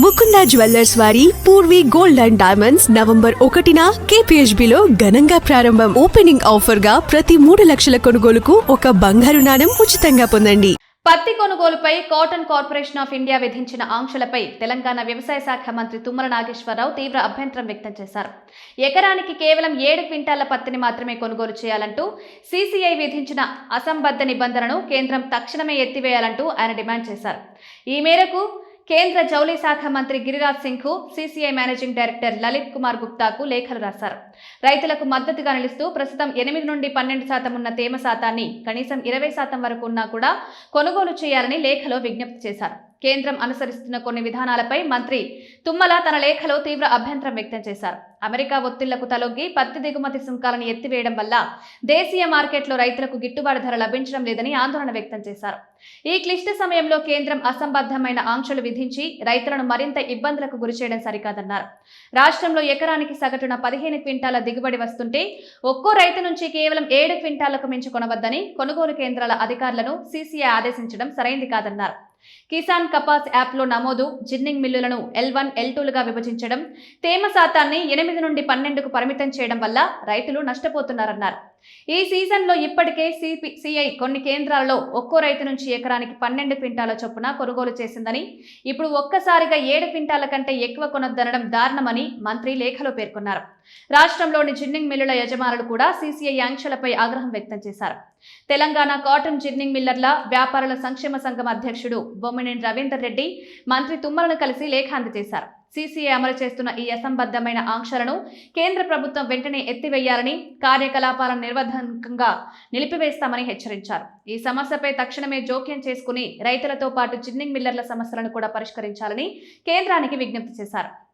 Mukunda jewellers వారి Poorvi gold and diamonds November ఒకటిన KPHB లో ఘనంగా ప్రారంభం ఓపెనింగ్ ఆఫర్గా ప్రతి మూడు లక్షల కొనుగోలుకు ఒక బంగారు నాణం ఉచితంగా పొందండి. పత్తి కొనుగోలుపై కాటన్ కార్పొరేషన్ ఆఫ్ ఇండియా విధించిన ఆంక్షలపై తెలంగాణ వ్యవసాయ శాఖ మంత్రి తుమ్మల నాగేశ్వరరావు తీవ్ర అభ్యంతరం వ్యక్తం చేశారు. ఎకరానికి కేవలం ఏడు క్వింటాల పత్తిని మాత్రమే కొనుగోలు చేయాలంటూ సీసీఐ విధించిన అసంబద్ధ నిబంధనను కేంద్రం తక్షణమే ఎత్తివేయాలంటూ ఆయన డిమాండ్ చేశారు. ఈ మేరకు కేంద్ర జౌళి శాఖ మంత్రి Giriraj సింగ్కు CCI managing director Lalit Kumar గుప్తాకు లేఖలు రాశారు. రైతులకు మద్దతుగా నిలుస్తూ ప్రస్తుతం ఎనిమిది నుండి పన్నెండు శాతం ఉన్న తేమ శాతాన్ని కనీసం ఇరవై శాతం వరకు ఉన్నా కూడా కొనుగోలు చేయాలని లేఖలో విజ్ఞప్తి చేశారు. కేంద్రం అనుసరిస్తున్న కొన్ని విధానాలపై మంత్రి తుమ్మల తన లేఖలో తీవ్ర అభ్యంతరం వ్యక్తం చేశారు. అమెరికా ఒత్తిళ్ళకు తలొగ్గి పత్తి దిగుమతి సుంకాలను ఎత్తివేయడం వల్ల దేశీయ మార్కెట్లో రైతులకు గిట్టుబాటు ధర లభించడం లేదని ఆందోళన వ్యక్తం చేశారు. ఈ క్లిష్ట సమయంలో కేంద్రం అసంబద్ధమైన ఆంక్షలు విధించి రైతులను మరింత ఇబ్బందులకు గురిచేయడం సరికాదన్నారు. రాష్ట్రంలో ఎకరానికి సగటున పదిహేను క్వింటాల దిగుబడి వస్తుంటే ఒక్కో రైతు నుంచి కేవలం ఏడు క్వింటాలకు మించి కొనవద్దని కొనుగోలు కేంద్రాల అధికారులను సీసీఐ ఆదేశించడం సరైంది కాదన్నారు. కిసాన్ కపాస్ యాప్లో నమోదు జిన్నింగ్ మిల్లులను ఎల్ వన్ ఎల్ టూలుగా విభజించడం తేమ శాతాన్ని ఎనిమిది నుండి పన్నెండుకు పరిమితం చేయడం వల్ల రైతులు నష్టపోతున్నారన్నారు. ఈ సీజన్లో ఇప్పటికే సిపి సిఐ కొన్ని కేంద్రాల్లో ఒక్కో రైతు నుంచి ఎకరానికి పన్నెండు క్వింటాల చొప్పున కొనుగోలు చేసిందని ఇప్పుడు ఒక్కసారిగా ఏడు క్వింటాల కంటే ఎక్కువ కొనొద్దనడం దారుణమని మంత్రి లేఖలో పేర్కొన్నారు. రాష్ట్రంలోని జిన్నింగ్ మిల్లుల యజమానులు కూడా సీసీఐ ఆంక్షలపై ఆగ్రహం వ్యక్తం చేశారు. తెలంగాణ కాటన్ జిన్నింగ్ మిల్లర్ల వ్యాపారుల సంక్షేమ సంఘం అధ్యక్షుడు బొమ్మినేని రవీందర్ రెడ్డి మంత్రి తుమ్మలను కలిసి లేఖ అందజేశారు. సీసీఏ అమలు చేస్తున్న ఈ అసంబద్ధమైన ఆంక్షలను కేంద్ర ప్రభుత్వం వెంటనే ఎత్తివేయాలని కార్యకలాపాలను నిర్వధంకంగా నిలిపివేస్తామని హెచ్చరించారు. ఈ సమస్యపై తక్షణమే జోక్యం చేసుకుని రైతులతో పాటు చిన్నింగ్ మిల్లర్ల సమస్యలను కూడా పరిష్కరించాలని కేంద్రానికి విజ్ఞప్తి చేశారు.